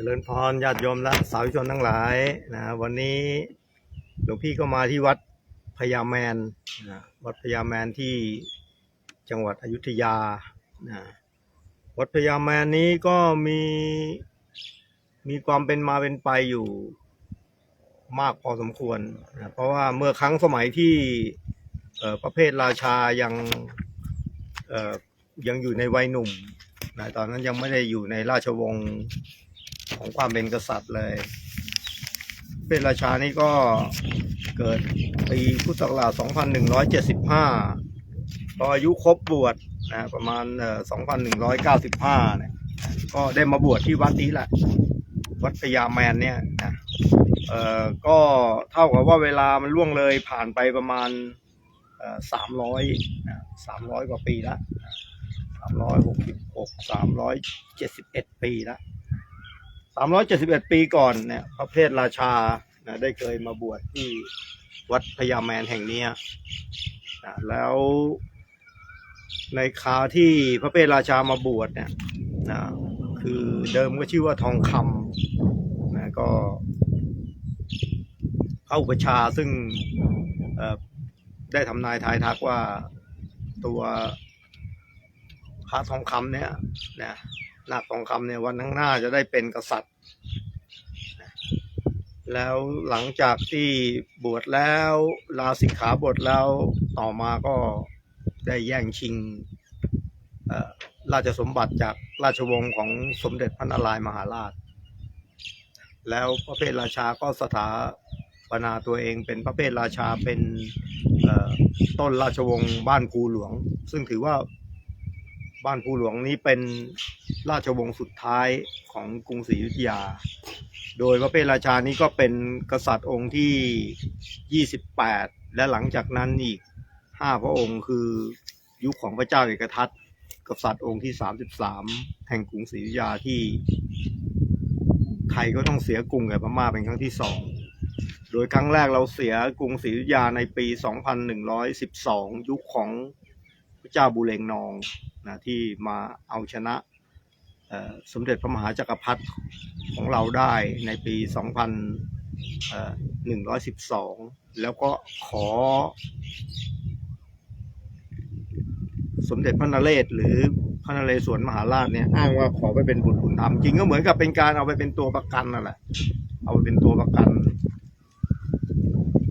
จริญพรญาติโยมและสาธุชนทั้งหลายนะวันนี้หลวงพี่ก็มาที่วัดพญาแมนนะวัดพญาแมนที่จังหวัดอยุธยานะวัดพญาแมนนี้ก็มีมีความเป็นมาเป็นไปอยู่มากพอสมควรนะเพราะว่าเมื่อครั้งสมัยที่ประเภทราชายังยังอยู่ในวัยหนุ่มนะตอนนั้นยังไม่ได้อยู่ในราชวงศ์ ของความเป็นกษัตริย์เลย เป็นราชานี่ก็เกิดปีพุทธศักราช 2175 พออายุครบบวชนะประมาณเอ่อ2195เนี่ยก็ได้มาบวชที่วัดนี้แหละ วัดพญาแมนเนี่ยนะเอ่อก็เท่ากับว่าเวลามันล่วงเลยผ่านไปประมาณเอ่อ300นะ300กว่าปีละ366 371ปีละสามร้อยเจ็ดสิบเอ็ดปี 371 ปีก่อนเนี่ย พระเพทราชานะได้เคยมาบวชที่วัดพญาแมนแห่งนี้นะแล้วในคราวที่พระเพทราชามาบวชเนี่ยนะคือเดิมก็ชื่อว่าทองคำนะก็พระอุปชาย์ซึ่งได้ทำนายทายทักว่าตัวพระทองคำเนี่ยนะ นาคทองคำเนี่ยวันข้างหน้าจะได้เป็นกษัตริย์ แล้วหลังจากที่บวชแล้วลาสิกขาบทแล้วต่อมาก็ได้แย่งชิงอ่อราชสมบัติจากราชวงศ์ของสมเด็จพระนารายมหาราช แล้วพระเพทราชาก็สถาปนาตัวเองเป็นพระเพทราชาเป็นเอ่อต้นราชวงศ์บ้านภูหลวง ซึ่งถือว่าบ้านภูหลวงนี้เป็น ราชวงศ์สุดท้ายของกรุงศรีอยุธยา โดยพระเพทราชานี้ก็เป็นกษัตริย์องค์ที่ 28 และหลังจากนั้นอีก 5 พระองค์คือยุคของพระเจ้าเอกทัตกษัตริย์องค์ที่ 33 แห่งกรุงศรีอยุธยาที่ไทยก็ต้องเสียกรุงแก่พม่าเป็นครั้งที่สองโดยครั้งแรกเราเสียกรุงศรีอยุธยาในปี 2112 ยุคของพระเจ้าบุเรงนองนะที่มาเอาชนะ สมเด็จพระมหาจักรพรรดิของเราได้ในปี 2112 แล้วก็ขอ สมเด็จพระนเรศหรือพระนเรศวรมหาราชเนี่ยอ้างว่าขอไปเป็นบุตรบุญธรรมจริงก็เหมือนกับเป็นการเอาไปเป็นตัวประกันนั่นแหละเอาไปเป็นตัวประกัน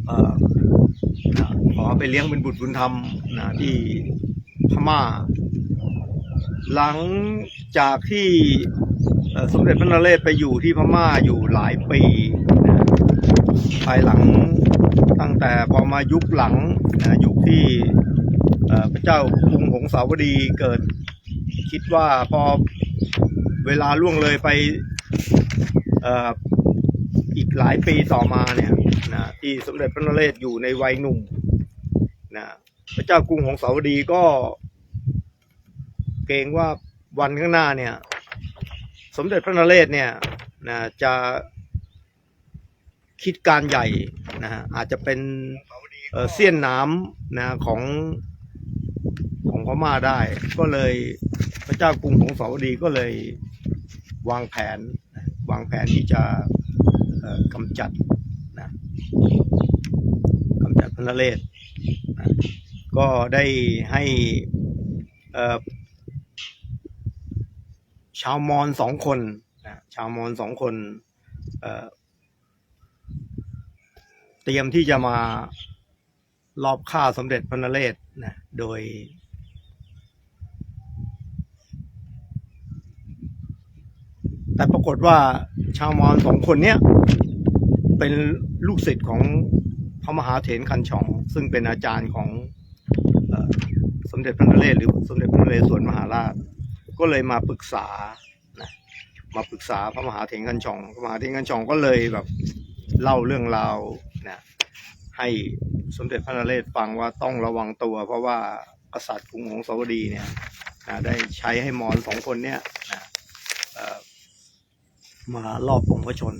อขอไปเลี้ยงเป็นบุตรบุญธรรมนะที่พม่า หลังจากที่สมเด็จพระนเรศไปอยู่ที่พม่าอยู่หลายปี ภายหลังตั้งแต่พอมายุคหลังนะยุคที่พระเจ้ากรุงหงสาวดีเกิด คิดว่าพอเวลาล่วงเลยไปอีกหลายปีต่อมาเนี่ยนะที่สมเด็จพระนเรศอยู่ในวัยหนุ่มนะพระเจ้ากรุงหงสาวดีก็ เกรงว่าวันข้างหน้าเนี่ย สมเด็จพระนเรศเนี่ยนะจะคิดการใหญ่นะฮะอาจจะเป็นเเสี้ยนน้ำนะของของพม่าได้ ก็เลยพระเจ้ากรุงของสาวดีก็เลยวางแผน วางแผนที่จะกำจัดนะกำจัดพระนเรศนะก็ได้ให้อ่อ ชาวมอญสองคนนะชาวมอญสองคนเตรียมที่จะมารอบฆ่าสมเด็จพระนเรศนะโดย แต่ปรากฏว่าชาวมอญสองคนเนี้ยเป็นลูกศิษย์ของพระมหาเถรคันชอง ซึ่งเป็นอาจารย์ของอสมเด็จพระนเรศหรือสมเด็จพระนเรศวรมหาราช ก็เลยมาปรึกษานะมาปรึกษาพระมหาเถรคันชองพระมหาเถรคันชองก็เลยแบบเล่าเรื่องราวนะให้สมเด็จพระนเรศฟังว่าต้องระวังตัว เพราะว่ากษัตริย์กรุงหงสาวดีเนี่ยนะได้ใช้ให้มอญสองคนเนี่ยนะมารอบองค์พระชน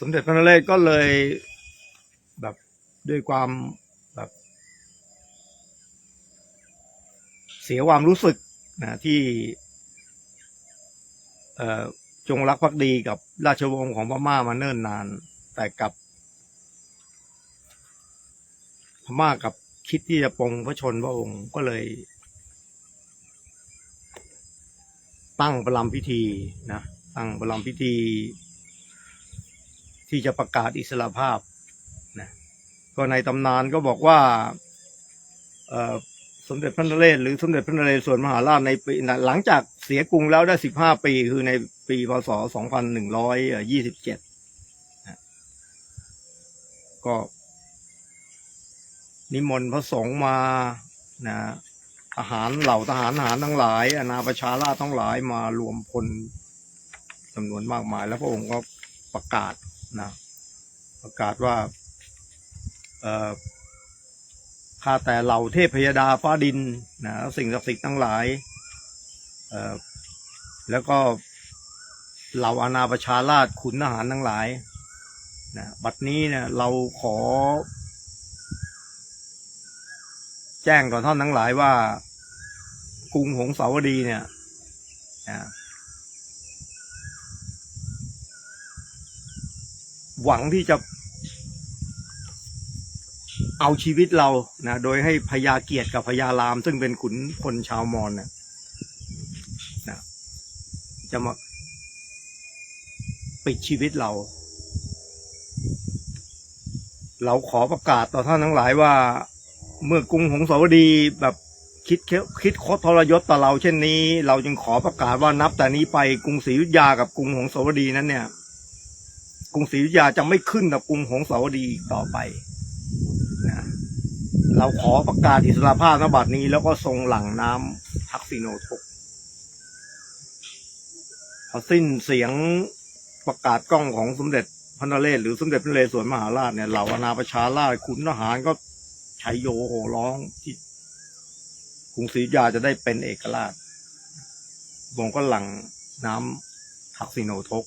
สมเด็จพระนเรศก็เลยแบบด้วยความแบบ เสียความรู้สึก นะที่จงรักภักดีกับราชวงศ์ของพม่ามาเนิ่นนาน แต่กับพม่ากับคิดที่จะปลงพระชนพระองค์ก็เลย ตั้งประลำพิธีนะตั้งประลำพิธี ที่จะประกาศอิสรภาพนะก็ในตำนานก็บอกว่า สมเด็จพระนเรศหรือสมเด็จพระนเรศวรมหาราชในปีหลังจากเสียกรุงแล้วได้สิบห้าปี คือในปีพศสองพันหนึ่งร้อยยี่สิบเจ็ดก็ นิมนต์พระสงฆ์มานะทหารเหล่าทหารทหารทั้งหลายอาณาประชาราชทั้งหลายมารวมพลจำนวนมากมาย แล้วพระองค์ก็ประกาศนะ ประกาศว่า เอ่อ ข้าแต่เหล่าเทพพยดาฟ้าดินนะสิ่งศักดิ์สิทธิ์ทั้งหลายเอ่อแล้วก็เหล่าอาณาประชาราชขุนทหารทั้งหลายนะบัดนี้เนี่ยเราขอ แจ้งก่อนท่านทั้งหลายว่ากรุงหงสาวดีเนี่ยนะหวังที่จะ เอาชีวิตเรานะโดยให้พญาเกียรติกับพญาราม ซึ่งเป็นขุนพลชาวมอญนะนะจะมาปิดชีวิตเรา เราขอประกาศต่อท่านทั้งหลายว่า เมื่อกรุงหงสาวดีแบบคิดคิดคดทรยศต่อเราเช่นนี้ เราจึงขอประกาศว่านับแต่นี้ไปกรุงศรีอยุธยากับกรุงหงสาวดีนั้นเนี่ย กรุงศรีอยุธยาจะไม่ขึ้นกับกรุงหงสาวดีอีต่อไป เราขอประกาศอิสรภาพนบัดนี้ แล้วก็ทรงหลังน้ำทักษิโนทกพอสิ้นเสียงประกาศกล้องของสมเด็จพระนเรศหรือสมเด็จพระนเรศวรมหาราชเนี่ยเหล่าอาณาประชาราชขุนทหารก็ชัยโยโห่ร้องที่กรุงศรีอยุธยาจะได้เป็นเอกราชวงก็หลังน้ำทักษิโนทก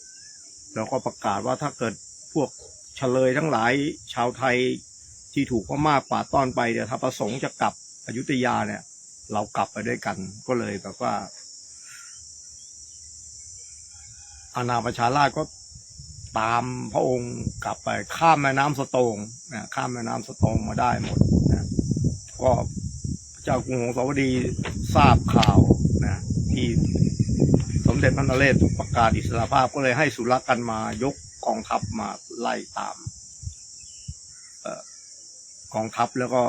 แล้วก็ประกาศว่าถ้าเกิดพวกเฉลยทั้งหลายชาวไทย ที่ถูกพม่าป่าต้อนไปเดี๋ยถ้าประสงค์จะกลับอยุธยาเนี่ย เรากลับไปด้วยกัน ก็เลยแบบว่า อาณาประชาราชก็ตามพระองค์กลับไปข้ามแม่น้ำสโตงนะข้ามแม่น้ำสโตงมาได้หมดนะก็พระเจ้ากรุงหงสาวดีทราบข่าวนะที่สมเด็จพระนเรศประกาศอิสรภาพก็เลยให้สุรกันมายกกองทัพมาไล่ตาม กองทัพแล้วก็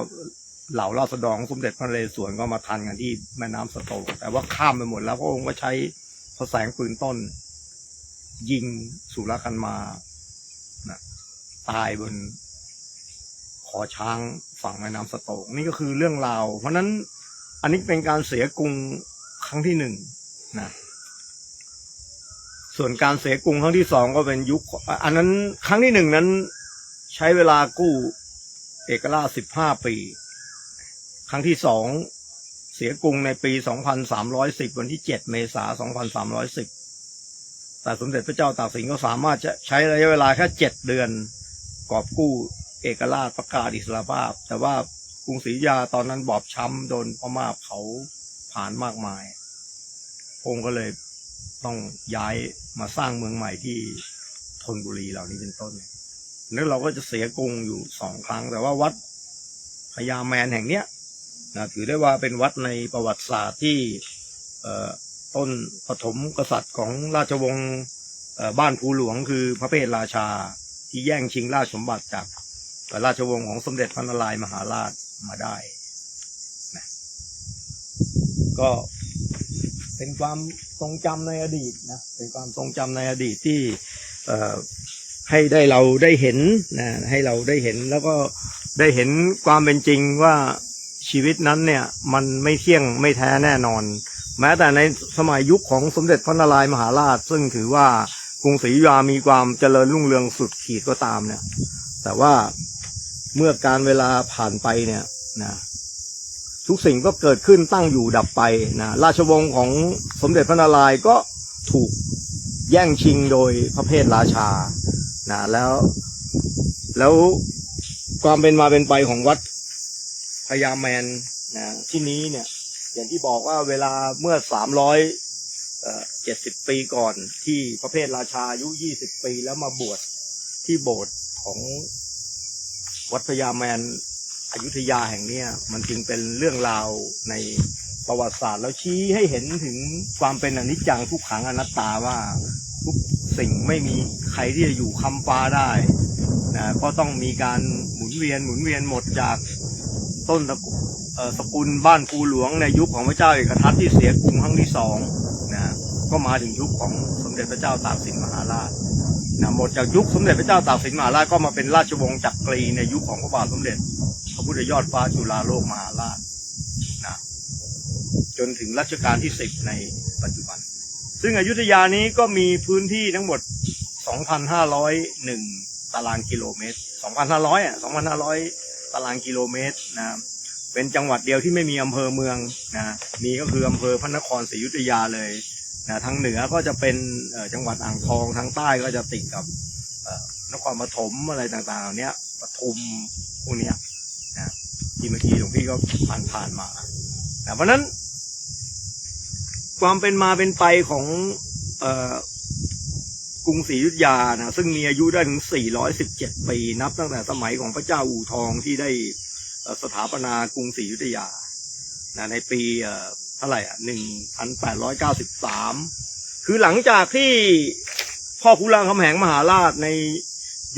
เหล่าราษฎรของสมเด็จพระนเรศวรก็มาทันกันที่แม่น้ำสโตงแต่ว่าข้ามไปหมดแล้วพระองค์ก็ใช้พระแสงปืนต้น ยิงสุรกันมานะตายบนขอช้างฝั่งแม่น้ำสโตงนี่ก็คือเรื่องราว เพราะฉะนั้นอันนี้เป็นการเสียกรุงครั้งที่หนึ่งนะส่วนการเสียกรุงครั้งที่สองก็เป็นยุค อันนั้นครั้งที่หนึ่งนั้น ใช้เวลากู้ เอกราชสิบห้าปี ครั้งที่สองเสียกรุงในปีสองพันสามร้อยสิบวันที่เจ็ดเมษาสองพันสามร้อยสิบแต่สมเด็จพระเจ้าตากสินก็สามารถจะใช้ระยะเวลาแค่เจ็ดเดือนกอบกู้เอกราชประกาศอิสรภาพ แต่ว่ากรุงศรีอยุธยาตอนนั้นบอบช้ำโดนพม่าเผาผ่านมากมายพระองค์ก็เลยต้องย้ายมาสร้างเมืองใหม่ที่ธนบุรีเหล่านี้เป็นต้น แล้วเราก็จะเสียกงอยู่สองครั้ง แต่ว่าวัดพญาแมนแห่งเนี้ยนะถือได้ว่าเป็นวัดในประวัติศาสตร์ที่ต้นปฐมกษัตริย์ของราชวงศ์บ้านภูหลวงคือพระเพทราชาที่แย่งชิงราชสมบัติจากราชวงศ์ของสมเด็จพระนารายณ์มหาราชมาได้นะก็เป็นความทรงจำในอดีตนะเป็นความทรงจำในอดีตที่ ให้ได้เราได้เห็นนะให้เราได้เห็นแล้วก็ได้เห็นความเป็นจริงว่าชีวิตนั้นเนี่ยมันไม่เที่ยงไม่แท้แน่นอน แม้แต่ในสมัยยุคของสมเด็จพระนารายมหาราช ซึ่งถือว่ากรุงศรีอยุธยามีความเจริญรุ่งเรืองสุดขีดก็ตามเนี่ย แต่ว่าเมื่อการเวลาผ่านไปเนี่ยนะทุกสิ่งก็เกิดขึ้นตั้งอยู่ดับไปนะราชวงศ์ของสมเด็จพระนารายณ์ก็ถูกแย่งชิงโดยพระเพทราชา นะแล้ว แล้วความเป็นมาเป็นไปของวัดพญาแมนนะที่นี้เนี่ย อย่างที่บอกว่าเวลาเมื่อสามร้อยเจ็ดสิบปีก่อนที่พระเพทราชาอายุยี่สิบปีแล้วมาบวชที่โบสถ์ของวัดพญาแมนอยุธยาแห่งเนี้ยมันจึงเป็นเรื่องราวในประวัติศาสตร์ แล้วชี้ให้เห็นถึงความเป็นอนิจจังทุกขังอนัตตาว่า ทุกสิ่งไม่มีใครที่จะอยู่คำฟ้าได้นะก็ต้องมีการหมุนเวียนหมุนเวียนหมดจากต้นตระกูลสกุลบ้านภูหลวงในยุคของพระเจ้าเอกทัตที่เสียกรุงครั้งที่สองนะก็มาถึงยุคของสมเด็จพระเจ้าตากสินมหาราชนะหมดจากยุคสมเด็จพระเจ้าตากสินมหาราชก็มาเป็นราชวงศ์จักรีในยุคของพระบาทสมเด็จ พระพุทธยอดฟ้าจุฬาโลกมหาราชนะจนถึงรัชกาลที่สิบในปัจจุบัน ซึ่งอยุธยานี้ก็มีพื้นที่ทั้งหมด 2,501 ตารางกิโลเมตร 2,500 อะ 2,500 ตารางกิโลเมตรนะเป็นจังหวัดเดียวที่ไม่มีอำเภอเมืองนะมีก็คืออำเภอพระนครศรีอยุธยาเลยนะทางเหนือก็จะเป็นจังหวัดอ่างทองทางใต้ก็จะติดกับนครปฐมอะไรต่างๆเหล่านี้ปทุมพวกเนี้ยนะที่เมื่อกี้หลวงพี่ก็ผ่านผ่านๆมานะเพราะนั้น ความเป็นมาเป็นไปของเอกรุงศรีอยุธยานะซึ่งมีอายุได้ถึง 417 ปีนับตั้งแต่สมัยของพระเจ้าอู่ทองที่ได้สถาปนากรุงศรีอยุธยานะในปีเท่าไหร่อะ1893 คือหลังจากที่พ่อขุรามคำแหงมหาราชใน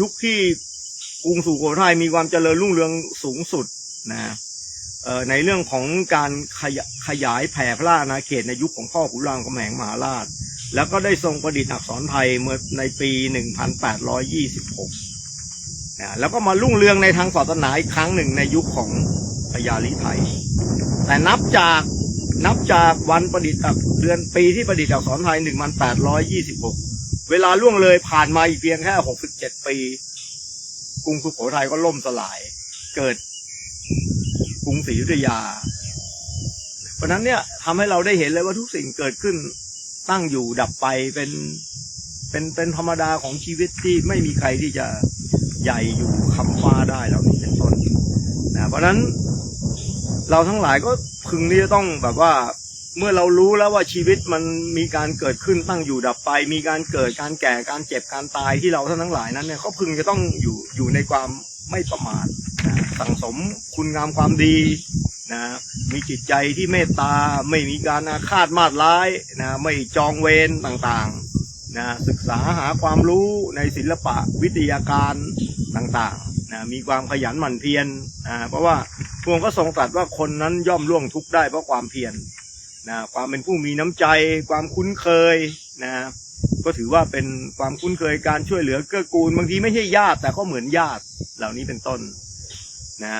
ยุคที่กรุงสุโขทัยมีความเจริญรุ่งเรืองสูงสุดนะ ในเรื่องของการขยขยายแผ่พระราชอาณาเขตในยุคของพ่อขุนรามคำแหงมหาราช แล้วก็ได้ทรงประดิษฐ์อักษรไทยเมื่อในปี 1826นะแล้วก็มารุ่งเรืองในทางศาสนาอีกครั้งหนึ่งในยุคของพญาลิไทย แต่นับจากนับจากวันประดิษฐ์เดือนปีที่ประดิษฐ์อักษรไทย 1826 เวลาล่วงเลยผ่านมาอีกเพียงแค่ 67 ปี กรุงสุโขทัยก็ล่มสลายเกิด กรุงศรีอยุธยา เพราะนั้นเนี่ยทำให้เราได้เห็นเลยว่าทุกสิ่งเกิดขึ้นตั้งอยู่ดับไปเป็นเป็นเป็นธรรมดาของชีวิตที่ไม่มีใครที่จะใหญ่อยู่คำฟ้าได้เหล่านี้เป็นต้นนะเพราะนั้นเราทั้งหลายก็พึงที่จะต้องแบบว่าเมื่อเรารู้แล้วว่าชีวิตมันมีการเกิดขึ้นตั้งอยู่ดับไป มีการเกิดการแก่การเจ็บการตายที่เราท่านทั้งหลายนั้นเนี่ยก็พึงจะต้องอยู่อยู่ในความไม่ประมาท สั่งสมคุณงามความดีนะมีจิตใจที่เมตตาไม่มีการอาฆาตมาดร้ายนะไม่จองเวรต่างๆนะศึกษาหาความรู้ในศิลปะวิทยาการต่างๆนะมีความขยันหมั่นเพียรนะเพราะว่าพระองก็ทรงตรัสว่าคนนั้นย่อมล่วงทุกข์ได้เพราะความเพียรนะความเป็นผู้มีน้ำใจ ความคุ้นเคยนะก็ถือว่าเป็นความคุ้นเคยการช่วยเหลือเกื้อกูล บางทีไม่ใช่ญาติแต่ก็เหมือนญาติเหล่านี้เป็นต้น นะ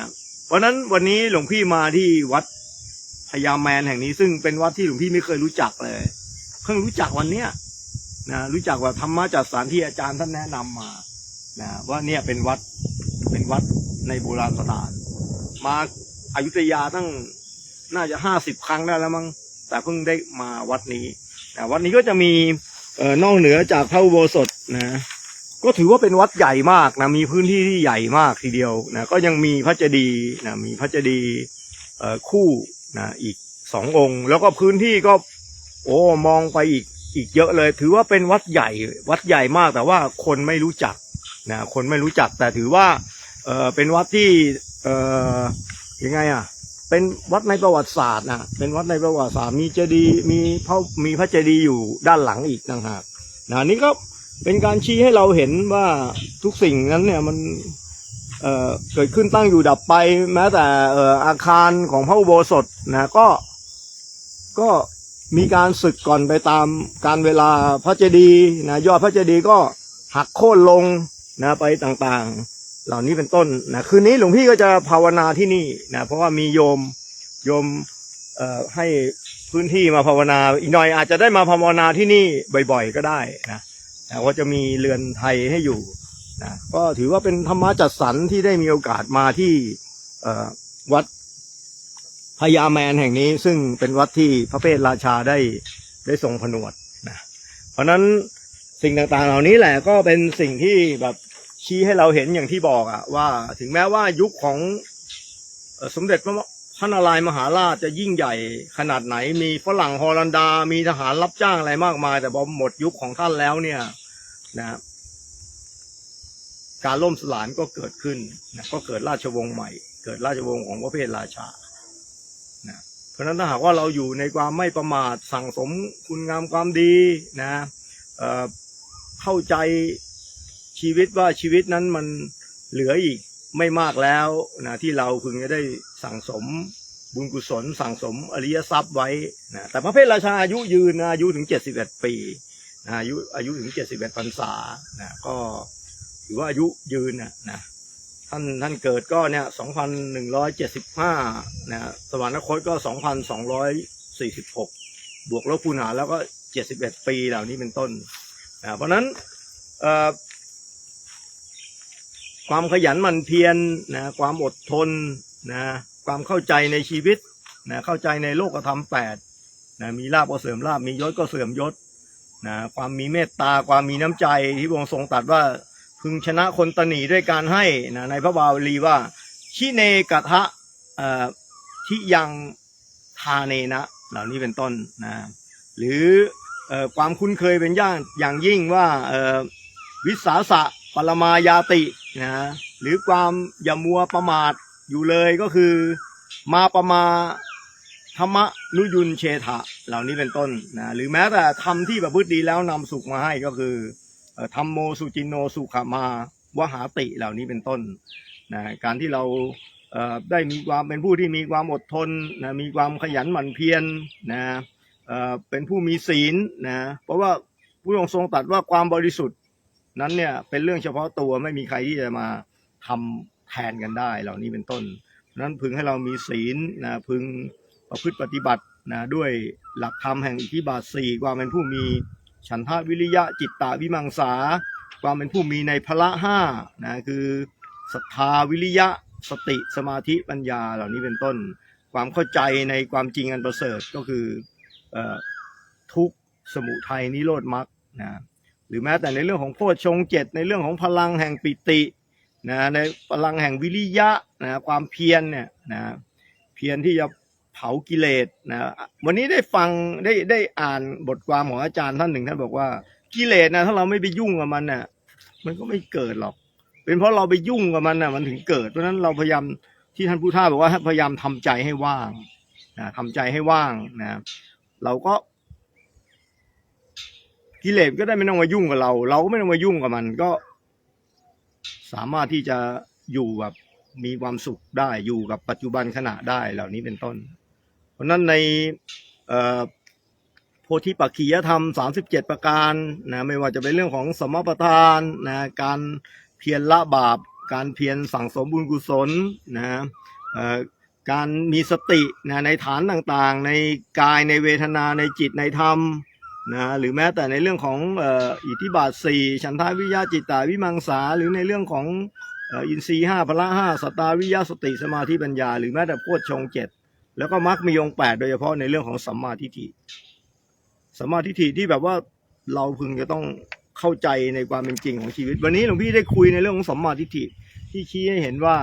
เพราะนั้นวันนี้หลวงพี่มาที่วัดพญาแมนแห่งนี้ ซึ่งเป็นวัดที่หลวงพี่ไม่เคยรู้จักเลย เพิ่งรู้จักวันเนี้ยนะรู้จักว่าธรรมะจัดสถานที่อาจารย์ท่านแนะนำมานะว่าเนี่ยเป็นวัดเป็นวัดในโบราณสถาน มาอายุทยาตั้งน่าจะห้าสิบครั้งได้แล้วมั้งแต่เพิ่งได้มาวัดนี้นะวัดนี้ก็จะมีเอ่อนอกเหนือจากพระอุโบสถนะ ก็ถือว่าเป็นวัดใหญ่มากนะมีพื้นที่ที่ใหญ่มากทีเดียวนะก็ยังมีพระเจดีย์นะมีพระเจดีย์เอ่อคู่นะอีกสององค์ แล้วก็พื้นที่ก็ โอ้มองไปอีกอีกเยอะเลย ถือว่าเป็นวัดใหญ่วัดใหญ่มากแต่ว่าคนไม่รู้จักนะคนไม่รู้จักแต่ถือว่าเออเป็นวัดที่เออยังไงอะเป็นวัดในประวัติศาสตร์นะเป็นวัดในประวัติศาสตร์มีเจดีย์มีพระมีพระเจดีย์อยู่ด้านหลังอีกต่างหากนะนี่ก็ เป็นการชี้ให้เราเห็นว่าทุกสิ่งนั้นเนี่ยมันเเกิดขึ้นตั้งอยู่ดับไป แม้แต่อาคารของพระอุโบสถนะก็ก็มีการสึกก่อนไปตามการเวลาพระเจดีย์นะยอดพระเจดีย์ก็หักโค่นลงนะไปต่างๆ เหล่านี้เป็นต้นนะคืนนี้หลวงพี่ก็จะภาวนาที่นี่นะเพราะว่ามีโยมโยมให้พื้นที่มาภาวนาอีกหน่อยอาจจะได้มาภาวนาที่นี่บ่อยๆ ก็ได้นะ แต่ว่าจะมีเรือนไทยให้อยู่นะก็ถือว่าเป็นธรรมะจัดสรรที่ได้มีโอกาสมาที่วัดพญาแมนแห่งนี้ ซึ่งเป็นวัดที่พระเพทราชาได้ได้ทรงผนวดนะเพราะนั้นสิ่งต่างๆเหล่านี้แหละก็เป็นสิ่งที่แบบชี้ให้เราเห็นอย่างที่บอกอะว่าถึงแม้ว่ายุคของอสมเด็จพระพระนารายมหาราชจะยิ่งใหญ่ขนาดไหน มีฝรั่งฮอลันดา มีทหารรับจ้างอะไรมากมาย แต่พอหมดยุคของท่านแล้วเนี่ย นะการล่มสลายก็เกิดขึ้นนะก็เกิดราชวงศ์ใหม่ เกิดราชวงศ์ของพระเพทราชานะเพราะฉะนั้นถ้าหากว่าเราอยู่ในความไม่ประมาทสั่งสมคุณงามความดีนะเเข้าใจชีวิตว่าชีวิตนั้นมันเหลืออีกไม่มากแล้วนะที่เราพึงจะได้สั่งสมบุญกุศลสั่งสมอริยทรัพย์ไว้นะแต่พระเพทราชาอายุยืนอายุถึงเจ็ดสิบเอ็ดปี นะอายุอายุถึงเจ็ดสิบเอ็ดพรรษานะก็ถือว่าอายุยืนนะนะท่านท่านเกิดก็เนี่ยสองพันหนึ่งร้อยเจ็ดสิบห้านะสวรรคตก็สองพันสองร้อยสี่สิบหกบวกลบคูณหารแล้วก็เจ็ดสิบเอ็ดปีเหล่านี้เป็นต้นนะเพราะนั้นเอ่อความขยันหมั่นเพียรนะความอดทนนะความเข้าใจในชีวิตนะเข้าใจในโลกธรรมแปดนะมีลาบก็เสื่อมลาบมียศก็เสื่อมยศ นะความมีเมตตาความมีน้ำใจที่พระองค์ทรงตรัสว่าพึงชนะคนตนีด้วยการให้นะในพระบาลีว่าชิเนกะทะเอ่ยังทาเนนะ เหล่านี้เป็นต้นนะหรืออความคุ้นเคยเป็นอย่างอย่างยิ่งว่าวิสาสะปรมายาตินะหรือความอย่ามัวประมาทอยู่เลยก็คือมาประมา ธรรมนุยุนเชทะเหล่านี้เป็นต้นนะหรือแม้แต่ทำที่ประพฤติดีแล้วนำสุขมาให้ก็คือธรรมโมสุจินโนสุขมาวหาติเหล่านี้เป็นต้นนะการที่เราได้มีความเป็นผู้ที่มีความอดทนนะมีความขยันหมั่นเพียรนะเป็นผู้มีศีลนะเพราะว่าพระองค์ทรงตรัสว่าความบริสุทธิ์นั้นเนี่ยเป็นเรื่องเฉพาะตัวไม่มีใครที่จะมาทำแทนกันได้เหล่านี้เป็นต้นนั้นพึงให้เรามีศีลนะพึง ประพฤติปฏิบัตินะด้วยหลักธรรมแห่งอิทธิบาทสี่ความเป็นผู้มีฉันทะวิริยะจิตตะวิมังสา ความเป็นผู้มีในพละห้านะคือศรัทธาวิริยะสติสมาธิปัญญาเหล่านี้เป็นต้น ความเข้าใจในความจริงอันประเสริฐก็คืออทุกสมุทัยนิโรธมรรคนะหรือแม้แต่ในเรื่องของโพชฌงเจ็ดในเรื่องของพลังแห่งปิตินะในพลังแห่งวิริยะนะความเพียรเนี่ยนะเพียรที่จะ เผากิเลสนะวันนี้ได้ฟังได้ได้อ่านบทความของอาจารย์ท่านหนึ่งท่านบอกว่ากิเลสนะถ้าเราไม่ไปยุ่งกับมันน่ะมันก็ไม่เกิดหรอก เป็นเพราะเราไปยุ่งกับมันน่ะมันถึงเกิดเพราะฉะนั้นเราพยายามที่ท่านผู้ท่าบอกว่าพยายามทำใจให้ว่างนะทำใจให้ว่างนะเราก็กิเลสก็ได้ไม่ต้องมายุ่งกับเรา เราก็ไม่ต้องมายุ่งกับมันก็ สามารถที่จะอยู่แบบมีความสุขได้อยู่กับปัจจุบันขณะได้เหล่านี้เป็นต้น เพราะนั้นในโพธิปักขียธรรม 37 ประการนะไม่ว่าจะเป็นเรื่องของสมประทานนะการเพียรละบาป การเพียรสั่งสมบุญกุศลนะการมีสตินะในฐานต่างๆ ในกายในเวทนาในจิตในธรรมนะหรือแม้แต่ในเรื่องของอ,อิทธิบาทสี่ฉันทาวิยาจิตตาวิมังสา หรือในเรื่องของอ,อินทรีย์ห้าพละห้าสตาวิยาสติสมาธิปัญญา หรือแม้แต่โพชฌงเจ็ด แล้วก็มรรคมีองค์แปดโดยเฉพาะในเรื่องของสัมมาทิฏฐิสัมมาทิฏฐิที่แบบว่าเราพึงจะต้องเข้าใจในความเป็นจริงของชีวิต วันนี้หลวงพี่ได้คุยในเรื่องของสัมมาทิฏฐิที่ชี้ให้เห็นว่า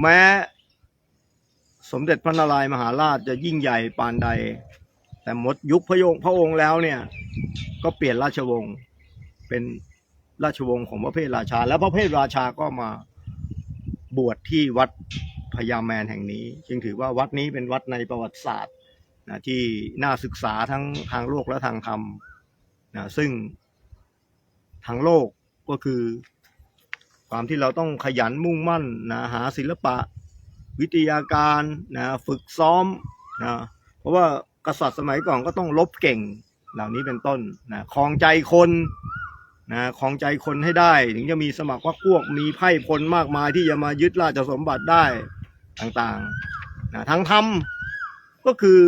แม้สมเด็จพระนารายณ์มหาราชจะยิ่งใหญ่ปานใด แต่หมดยุคพระองค์พระองค์แล้วเนี่ย ก็เปลี่ยนราชวงศ์เป็นราชวงศ์ของพระเพทราชา แล้วพระเพทราชาก็มา บวชที่วัดพญาแมนแห่งนี้ จึงถือว่าวัดนี้เป็นวัดในประวัติศาสตร์นะที่น่าศึกษาทั้งทางโลกและทางธรรมนะซึ่งทางโลกก็คือ ความที่เราต้องขยันมุ่งมั่นนะหาศิลปะวิทยาการนะฝึกซ้อมนะเพราะว่ากษัตริย์สมัยก่อนก็ต้องลบเก่งเหล่านี้เป็นต้นนะคลองใจคน นะคลองใจคนให้ได้ ถึงจะมีสมัครพรรคพวกมีไพ่พลมากมายที่จะมายึดราชสมบัติได้ต่างๆนะทั้งธรรมก็คือ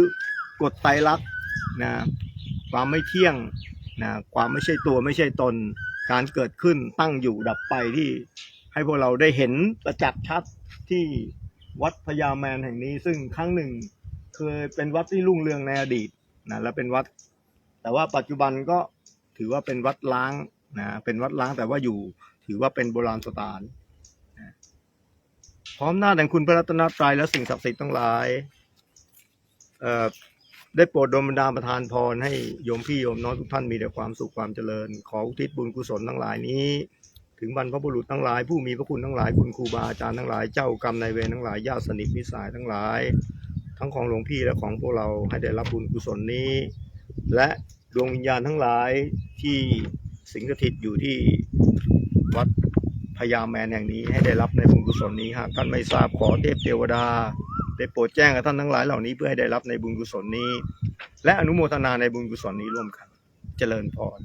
กฎไตรลักษณ์นะความไม่เที่ยงนะความไม่ใช่ตัวไม่ใช่ตน การเกิดขึ้นตั้งอยู่ดับไปที่ให้พวกเราได้เห็นประจักษ์ชัดที่วัดพญาแมนแห่งนี้ ซึ่งครั้งหนึ่งเคยเป็นวัดที่รุ่งเรืองในอดีตนะและเป็นวัด แต่ว่าปัจจุบันก็ถือว่าเป็นวัดล้าง นะเป็นวัดล้างแต่ว่าอยู่ถือว่าเป็นโบราณสถานนะพร้อมหน้าแห่งคุณพระรัตนตรัยและสิ่งศักดิ์สิทธิ์ทั้งหลายเอ่อได้โปรดดลบันดาลประทานพรให้โยมพี่โยมน้องทุกท่านมีแต่ความสุขความเจริญ ขออุทิศบุญกุศลทั้งหลายนี้ ถึงบรรพบุรุษทั้งหลาย ผู้มีพระคุณทั้งหลายคุณครูบาอาจารย์ทั้งหลายเจ้ากรรมนายเวรทั้งหลายญาติสนิทมิตรสายทั้งหลาย ทั้งของหลวงพี่และของพวกเราให้ได้รับบุญกุศลนี้ และดวงวิญญาณทั้งหลายที่ สิงสถิตอยู่ที่วัดพญาแมนแห่งนี้ให้ได้รับในบุญกุศลนี้หากท่านไม่ทราบขอเทพเทวดา ได้โปรดแจ้งกับท่านทั้งหลายเหล่านี้เพื่อให้ได้รับในบุญกุศลนี้ และอนุโมทนาในบุญกุศลนี้ร่วมกัน เจริญพร